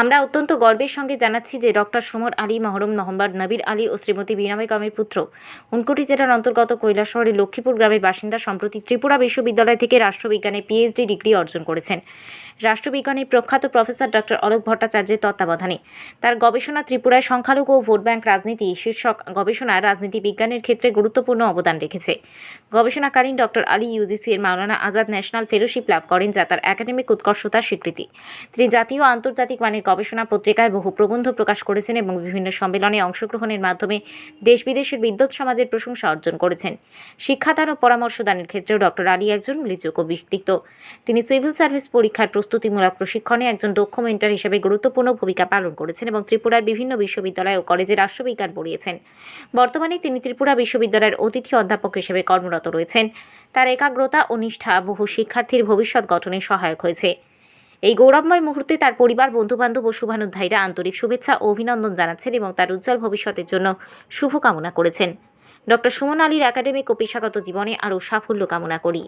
আমরা অত্যন্ত গর্বের সঙ্গে জানাচ্ছি যে ডক্টর সুমর আলী, মহরম মোহাম্মদ নবীর আলী ও শ্রীমতী বীণা কামের পুত্র। উনকোটি জেলার অন্তর্গত কৈলাসহরের লক্ষ্মীপুর গ্রামের বাসিন্দা সম্প্রতি ত্রিপুরা বিশ্ববিদ্যালয় থেকে রাষ্ট্রবিজ্ঞানে পিএইচডি ডিগ্রি অর্জন করেছেন। রাষ্ট্রবিজ্ঞানের প্রখ্যাত প্রফেসর ডক্টর অলোক ভট্টাচার্যের তত্ত্বাবধানে। তার গবেষণা ত্রিপুরায় সংখ্যালঘু ও ভোট ব্যাংক রাজনীতি শীর্ষক গবেষণা রাজনীতি বিজ্ঞানের ক্ষেত্রে গুরুত্বপূর্ণ অবদান রেখেছে। গবেষণাকালীন ডক্টর আলী ইউজিসি এর মাওলানা আজাদ ন্যাশনাল ফেলোশিপ লাভ করেন যা তার একাডেমিক উৎকর্ষতার স্বীকৃতি। তিনি জাতীয় আন্তর্জাতিক মানের গবেষণা পত্রিকায় বহু প্রবন্ধ প্রকাশ করেছেন এবং বিভিন্ন সম্মেলনে অংশগ্রহণের মাধ্যমে দেশ বিদেশের বিদ্যুৎ সমাজের প্রশংসা অর্জন করেছেন। শিক্ষাদান ও পরামর্শদানের ক্ষেত্রেও ডক্টর আলী একজন উল্লেখযোগ্য ব্যক্তিত্ব। তিনি সিভিল সার্ভিস পরীক্ষার প্রস্তুতিমূলক প্রশিক্ষণে একজন দক্ষ মেন্টার হিসেবে গুরুত্বপূর্ণ ভূমিকা পালন করেছেন এবং ত্রিপুরার বিভিন্ন বিশ্ববিদ্যালয় ও কলেজে রাষ্ট্রবিজ্ঞান পড়িয়েছেন। বর্তমানে তিনি ত্রিপুরা বিশ্ববিদ্যালয়ের অতিথি অধ্যাপক হিসেবে কর্মরত রয়েছেন। তার একাগ্রতা ও নিষ্ঠা বহু শিক্ষার্থীর ভবিষ্যৎ গঠনে সহায়ক হয়েছে। এই গৌরবময় মুহূর্তে তার পরিবার, বন্ধুবান্ধব ও শুভানুধ্যায়ীরা আন্তরিক শুভেচ্ছা ও অভিনন্দন জানাচ্ছেন এবং তার উজ্জ্বল ভবিষ্যতের জন্য শুভকামনা করেছেন। ডক্টর সুমন আলীর একাডেমিক ও পেশাগত জীবনে আরও সাফল্য কামনা করি।